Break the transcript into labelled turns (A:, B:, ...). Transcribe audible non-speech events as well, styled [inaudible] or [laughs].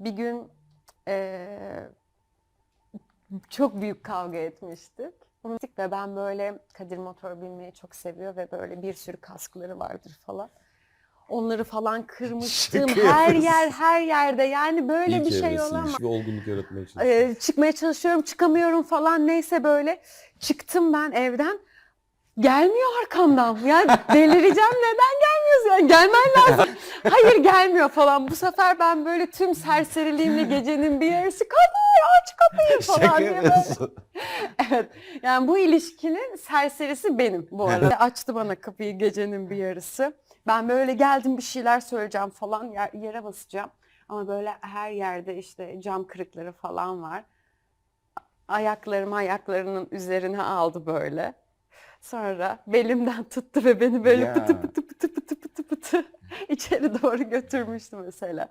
A: bir gün eee, çok büyük kavga etmiştik. Unuttuk ve ben böyle Kadir motor binmeyi çok seviyor ve böyle bir sürü kaskları vardır falan. Onları falan kırmıştım.
B: Şaka
A: her
B: yapıyorsun.
A: yer her yerde yani böyle
B: İlk
A: bir şey olamaz.
B: Bir olgunluk yaratmaya çalışıyor.
A: Ee, çıkmaya çalışıyorum, çıkamıyorum falan neyse böyle. Çıktım ben evden. Gelmiyor arkamdan. Ya delireceğim neden gelmiyorsun? Yani gelmen lazım. Hayır gelmiyor falan. Bu sefer ben böyle tüm serseriliğimle gecenin bir yarısı kapıyı aç kapıyı [laughs] falan diye böyle. Evet. Yani bu ilişkinin serserisi benim bu arada. Açtı bana kapıyı gecenin bir yarısı. Ben böyle geldim bir şeyler söyleyeceğim falan yer- yere basacağım. Ama böyle her yerde işte cam kırıkları falan var. Ayaklarımı ayaklarının üzerine aldı böyle. Sonra belimden tuttu ve beni böyle
B: Ya.
A: pıtı pıtı pıtı pıtı pıtı pıtı [laughs] içeri doğru götürmüştü mesela.